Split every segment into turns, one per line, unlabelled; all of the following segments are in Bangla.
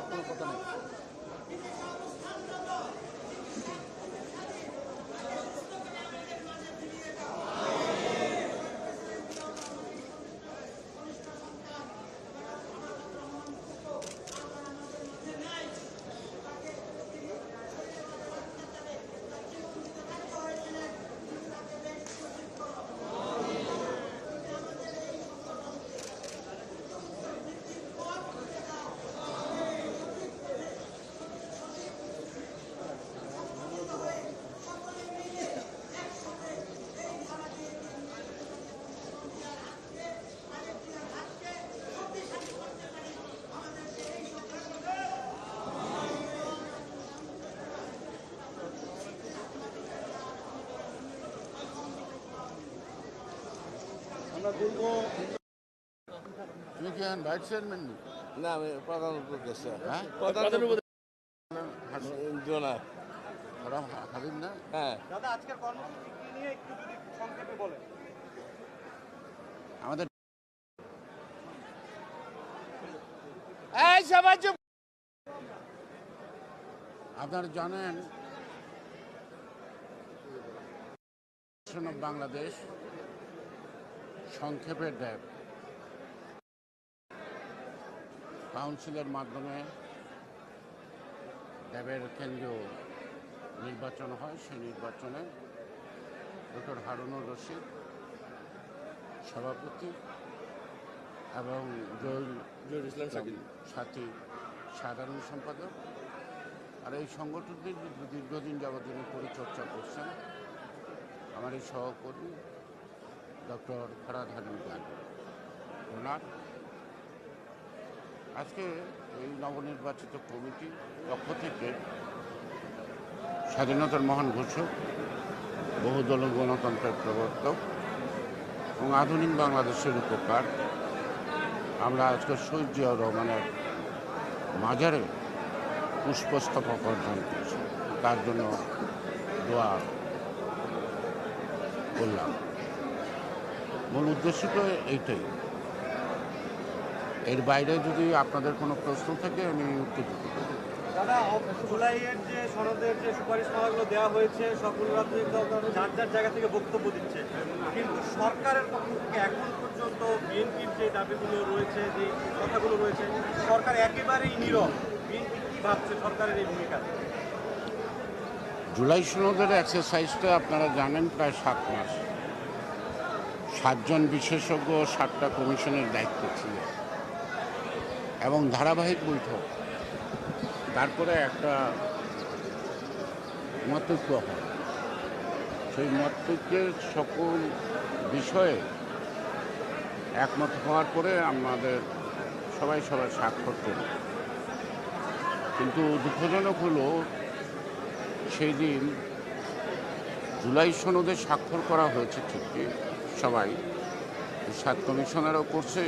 হওয়ার কোনো কথা নেই আমরা বলব
তুমি কি ভাইস চেয়ারম্যান না
আমি প্রধান উপদেষ্টা।
হ্যাঁ?
প্রধান
না?
হ্যাঁ।
দাদা আজকের কর্মসূচি কি নিয়ে একটু যদি সংক্ষেপে বলেন।
আমাদের
এই সবাই
আপনারা জানেন বাংলাদেশ সংক্ষেপে ড্যাব কাউন্সিলের মাধ্যমে ড্যাবের কেন্দ্রীয় নির্বাচন হয় সেই নির্বাচনে ডক্টর হারুনুর রশিদ সভাপতি এবং
জহির ইসলাম
সাথী সাধারণ সম্পাদক। আর এই সংগঠনটির দীর্ঘদিন যাবৎ যিনি পরিচর্যা করছেন আমার এই সহকর্মী ডক্টর হাবিব খান। ওনার আজকে এই নবনির্বাচিত কমিটি পক্ষ থেকে স্বাধীনতার মহান ঘোষক বহুদল গণতন্ত্রের প্রবর্তক এবং আধুনিক বাংলাদেশের উপকার, আমরা আজকে শহীদ রহমানের মাজারে পুষ্পস্তবক অর্জন করছি। তার জন্য দোয়া করলাম। মূল উদ্দেশ্য তো এইটাই। এর বাইরে যদি আপনাদের কোনো প্রশ্ন থাকে আমি উত্তর দিতে পারি।
দাদা জুলাইয়ের যে সনদের যে দেওয়া হয়েছে সকল দল যার যার জায়গা থেকে বক্তব্য দিচ্ছে। কিন্তু সরকারের পক্ষ থেকে এখন পর্যন্ত বিএনপির যে দাবিগুলো রয়েছে যে কথাগুলো রয়েছে সরকার একেবারেই নীরব। বিএনপি কি ভাবছে সরকারের এই ভূমিকা?
জুলাই সনদের এক্সারসাইজটা আপনারা জানেন প্রায় সাত মাস। সাতজন বিশেষজ্ঞ সাতটা কমিশনের দায়িত্ব ছিল। এবং ধারাবাহিক বৈঠক। তারপরে একটা মতৈক্য হয়। সেই মতৈক্যের সকল বিষয়ে একমত হওয়ার পরে আমাদের সবাই সবাই স্বাক্ষর করি কিন্তু দুঃখজনক হলো, সেই দিন জুলাই সনদে স্বাক্ষর করা হয়েছে ঠিকই। সবাই। সাত কমিশনারও করছে,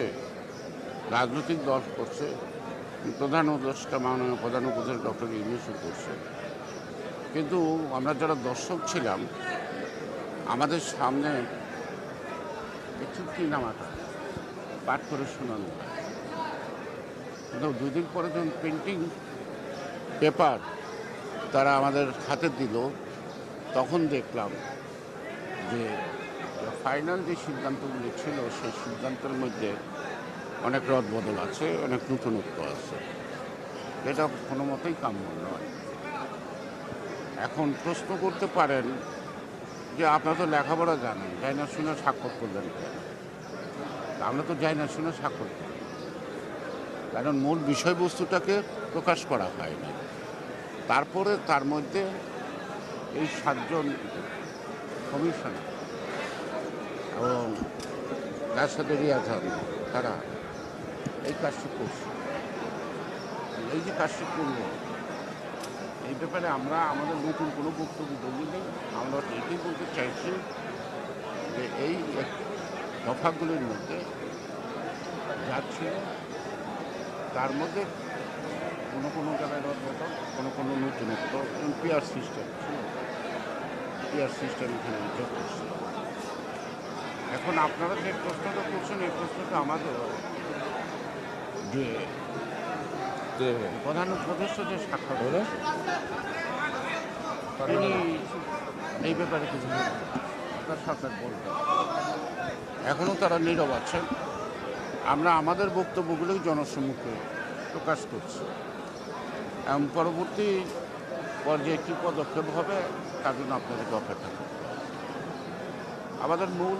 রাজনৈতিক দল করছে, প্রধান উপদেষ্টা, মাননীয় প্রধান উপদেষ্টা ডক্টর ইউনুসও করছে। কিন্তু আমরা যারা দর্শক ছিলাম, আমাদের সামনে চুক্তি নামাটা, পাঠ করে শোনানো। কিন্তু দুদিন পরে যখন প্রিন্টিং পেপার তারা আমাদের হাতে দিল, তখন দেখলাম যে ফাইনাল যে সিদ্ধান্তগুলি ছিল, সেই সিদ্ধান্তের মধ্যে অনেক রদ বদল আছে, অনেক নতুনত্ব আছে। এটা কোনো মতেই কাম্য নয়। এখন প্রশ্ন করতে পারেন যে, আপনারা তো লেখাপড়া জানেন যাই না শুনে স্বাক্ষর করলেন কেন? আমরা তো যাই না শুনে স্বাক্ষর করি কারণ মূল বিষয়বস্তুটাকে প্রকাশ করা হয়নি তারপরে তার মধ্যে এই সাতজন কমিশনার তার সাথে রিয়াজান তারা। এই কাজটি করছে এই যে কাজটি করব এই ব্যাপারে আমরা, আমাদের নতুন কোনো বক্তব্য বলি নেই। আমরা এটাই বলতে চাইছি যে এই দফাগুলির মধ্যে যাচ্ছে, তার মধ্যে কোনো কোনো জায়গায় রদবদল কোনো কোনো নতুনত্ব পিয়ার সিস্টেম পিয়ার সিস্টেম এখানে যোগ করছে। এখন আপনারা যে প্রশ্নটা করছেন এই প্রশ্নটা আমাদের যে প্রধান উপদেষ্টা যে সাক্ষাৎ? তিনি এই ব্যাপারে কিছু বলবেন। না। তার সরকার বলবে এখনও তারা নীরব আছেন। আমরা আমাদের বক্তব্যগুলোই জনসম্মুখে প্রকাশ করছি। এবং পরবর্তী পর্যায়ে কী পদক্ষেপ হবে তার জন্য আপনাদেরকে অপেক্ষা করতে আমাদের মূল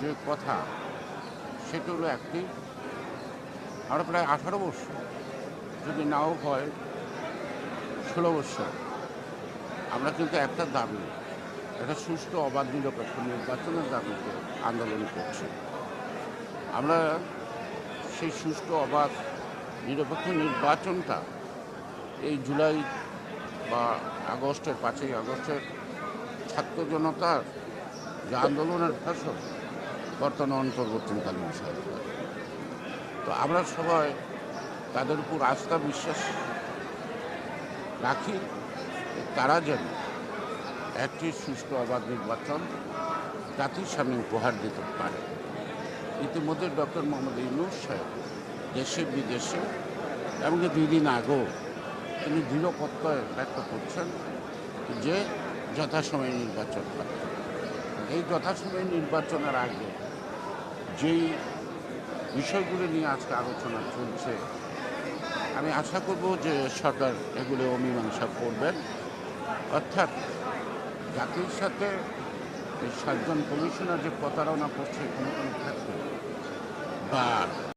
যে কথা, সেটা হলো একটি আমরা প্রায় আঠারো বছর, যদি নাও হয়, ষোলো বছর। আমরা কিন্তু একটা দাবি, একটা সুষ্ঠু অবাধ নিরপেক্ষ নির্বাচনের দাবিতে আন্দোলন করছি। আমরা সেই সুষ্ঠু, অবাধ, নিরপেক্ষ নির্বাচনটা এই জুলাই বা আগস্টের, পাঁচই আগস্টের ছাত্র জনতার যে আন্দোলনের ফসল বর্তমান অন্তর্বর্তীকালীন সরকার তো আমরা সবাই তাদের উপর আস্থা বিশ্বাস রাখি, তারা যেন একটি সুষ্ঠু অবাধ নির্বাচন জাতির সামনে উপহার দিতে পারে। ইতিমধ্যে ডক্টর মোহাম্মদ ইউনুস সাহেব দেশে বিদেশে এমনকি দুই দিন আগেও তিনি দৃঢ় প্রত্যয় ব্যক্ত করছেন যে যথাসময়ে নির্বাচন হয় এই যথাসময়ে নির্বাচনের আগে যেই বিষয়গুলো নিয়ে আজকে আলোচনা চলছে, আমি আশা করব যে সরকার এগুলো অমীমাংসা করবেন। অর্থাৎ জাতির সাথে এই সাতজন কমিশনার যে প্রতারণা করছে কোনো কোনো ক্ষেত্রে বা